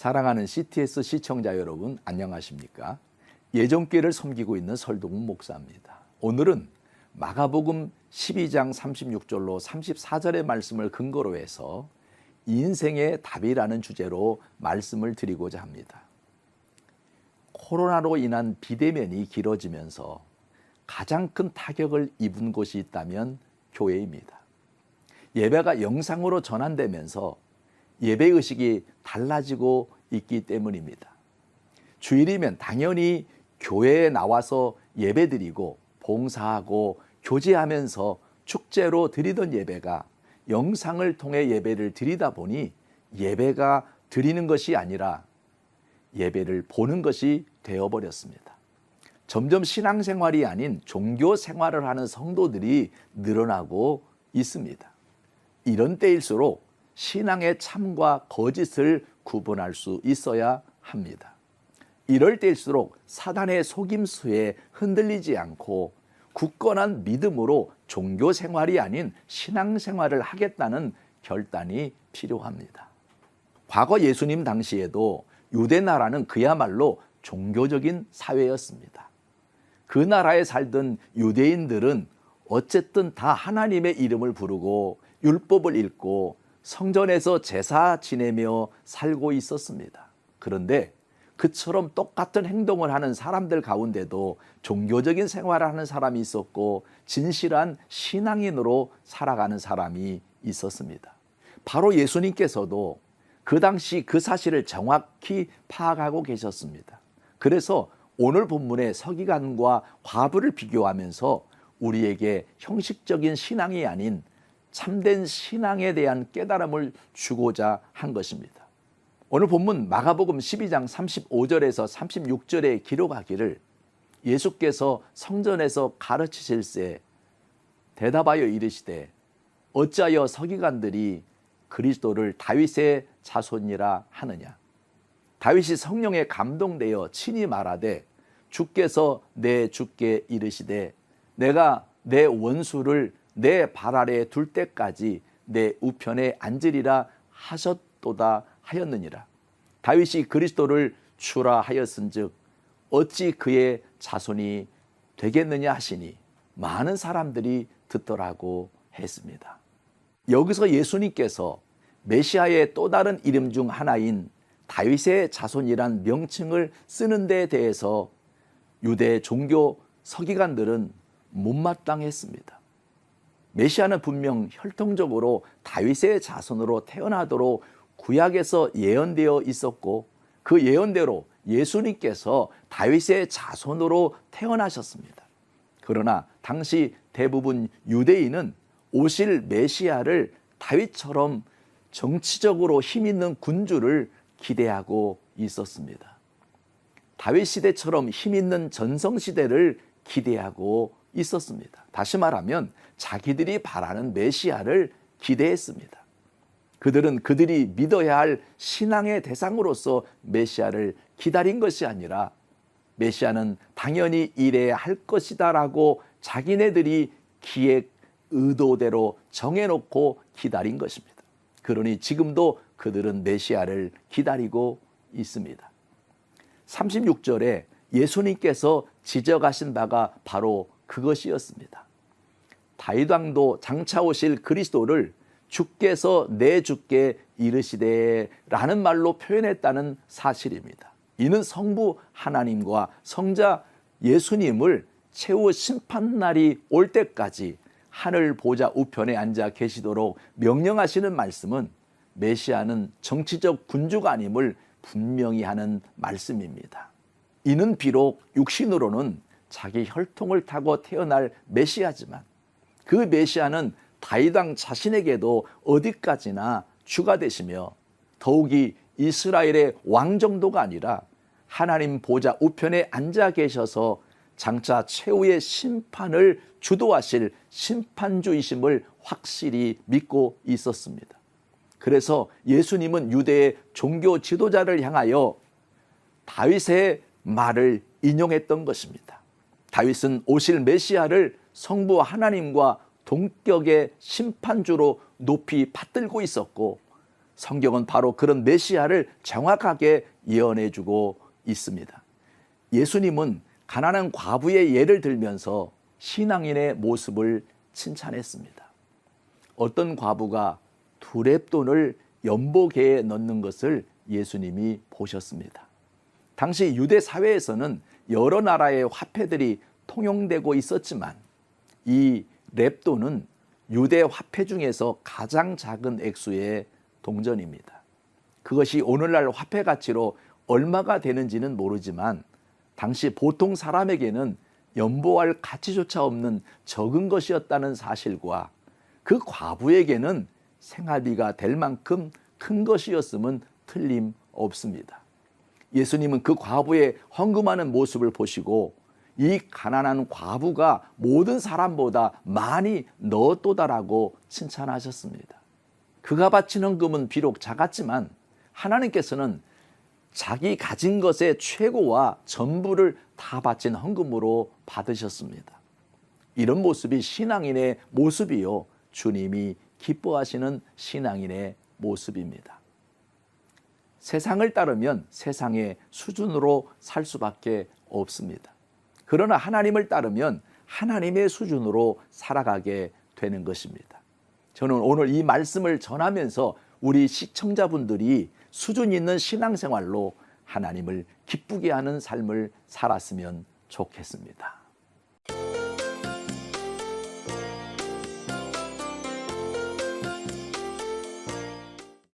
사랑하는 CTS 시청자 여러분 안녕하십니까? 예정교회를 섬기고 있는 설동훈 목사입니다. 오늘은 마가복음 12장 36절로 34절의 말씀을 근거로 해서 인생의 답이라는 주제로 말씀을 드리고자 합니다. 코로나로 인한 비대면이 길어지면서 가장 큰 타격을 입은 곳이 있다면 교회입니다. 예배가 영상으로 전환되면서 예배 의식이 달라지고 있기 때문입니다. 주일이면 당연히 교회에 나와서 예배드리고 봉사하고 교제하면서 축제로 드리던 예배가 영상을 통해 예배를 드리다 보니 예배가 드리는 것이 아니라 예배를 보는 것이 되어버렸습니다. 점점 신앙생활이 아닌 종교 생활을 하는 성도들이 늘어나고 있습니다. 이런 때일수록 신앙의 참과 거짓을 구분할 수 있어야 합니다. 이럴 때일수록 사단의 속임수에 흔들리지 않고 굳건한 믿음으로 종교 생활이 아닌 신앙 생활을 하겠다는 결단이 필요합니다. 과거 예수님 당시에도 유대 나라는 그야말로 종교적인 사회였습니다. 그 나라에 살던 유대인들은 어쨌든 다 하나님의 이름을 부르고 율법을 읽고 성전에서 제사 지내며 살고 있었습니다. 그런데 그처럼 똑같은 행동을 하는 사람들 가운데도 종교적인 생활을 하는 사람이 있었고 진실한 신앙인으로 살아가는 사람이 있었습니다. 바로 예수님께서도 그 당시 그 사실을 정확히 파악하고 계셨습니다. 그래서 오늘 본문의 서기관과 과부를 비교하면서 우리에게 형식적인 신앙이 아닌 참된 신앙에 대한 깨달음을 주고자 한 것입니다. 오늘 본문 마가복음 12장 35절에서 36절에 기록하기를 예수께서 성전에서 가르치실세 대답하여 이르시되 어찌하여 서기관들이 그리스도를 다윗의 자손이라 하느냐 다윗이 성령에 감동되어 친히 말하되 주께서 내 주께 이르시되 내가 내 원수를 내 발 아래 둘 때까지 내 우편에 앉으리라 하셨도다 하였느니라 다윗이 그리스도를 주라 하였은즉 어찌 그의 자손이 되겠느냐 하시니 많은 사람들이 듣더라고 했습니다. 여기서 예수님께서 메시아의 또 다른 이름 중 하나인 다윗의 자손이란 명칭을 쓰는 데 대해서 유대 종교 서기관들은 못마땅했습니다. 메시아는 분명 혈통적으로 다윗의 자손으로 태어나도록 구약에서 예언되어 있었고 그 예언대로 예수님께서 다윗의 자손으로 태어나셨습니다. 그러나 당시 대부분 유대인은 오실 메시아를 다윗처럼 정치적으로 힘 있는 군주를 기대하고 있었습니다. 다윗 시대처럼 힘 있는 전성 시대를 기대하고 있었습니다. 다시 말하면 자기들이 바라는 메시아를 기대했습니다. 그들은 그들이 믿어야 할 신앙의 대상으로서 메시아를 기다린 것이 아니라 메시아는 당연히 이래야 할 것이다라고 자기네들이 기획 의도대로 정해놓고 기다린 것입니다. 그러니 지금도 그들은 메시아를 기다리고 있습니다. 36절에 예수님께서 지적하신 바가 바로 그것이었습니다. 다윗 왕도 장차 오실 그리스도를 주께서 내 주께 이르시되 라는 말로 표현했다는 사실입니다. 이는 성부 하나님과 성자 예수님을 최후 심판 날이 올 때까지 하늘 보좌 우편에 앉아 계시도록 명령하시는 말씀은 메시아는 정치적 군주가 아님을 분명히 하는 말씀입니다. 이는 비록 육신으로는 자기 혈통을 타고 태어날 메시아지만 그 메시아는 다이당 자신에게도 어디까지나 주가 되시며 더욱이 이스라엘의 왕 정도가 아니라 하나님 보좌 우편에 앉아 계셔서 장차 최후의 심판을 주도하실 심판주이심을 확실히 믿고 있었습니다. 그래서 예수님은 유대의 종교 지도자를 향하여 다윗의 말을 인용했던 것입니다. 다윗은 오실 메시아를 성부 하나님과 동격의 심판주로 높이 받들고 있었고 성경은 바로 그런 메시아를 정확하게 예언해 주고 있습니다. 예수님은 가난한 과부의 예를 들면서 신앙인의 모습을 칭찬했습니다. 어떤 과부가 두 랩돈을 연보계에 넣는 것을 예수님이 보셨습니다. 당시 유대 사회에서는 여러 나라의 화폐들이 통용되고 있었지만 이 랩돈은 유대 화폐 중에서 가장 작은 액수의 동전입니다. 그것이 오늘날 화폐 가치로 얼마가 되는지는 모르지만 당시 보통 사람에게는 연보할 가치조차 없는 적은 것이었다는 사실과 그 과부에게는 생활비가 될 만큼 큰 것이었음은 틀림없습니다. 예수님은 그 과부의 헌금하는 모습을 보시고 이 가난한 과부가 모든 사람보다 많이 넣었도다라고 칭찬하셨습니다. 그가 바친 헌금은 비록 작았지만 하나님께서는 자기 가진 것의 최고와 전부를 다 바친 헌금으로 받으셨습니다. 이런 모습이 신앙인의 모습이요. 주님이 기뻐하시는 신앙인의 모습입니다. 세상을 따르면 세상의 수준으로 살 수밖에 없습니다. 그러나 하나님을 따르면 하나님의 수준으로 살아가게 되는 것입니다. 저는 오늘 이 말씀을 전하면서 우리 시청자분들이 수준 있는 신앙생활로 하나님을 기쁘게 하는 삶을 살았으면 좋겠습니다.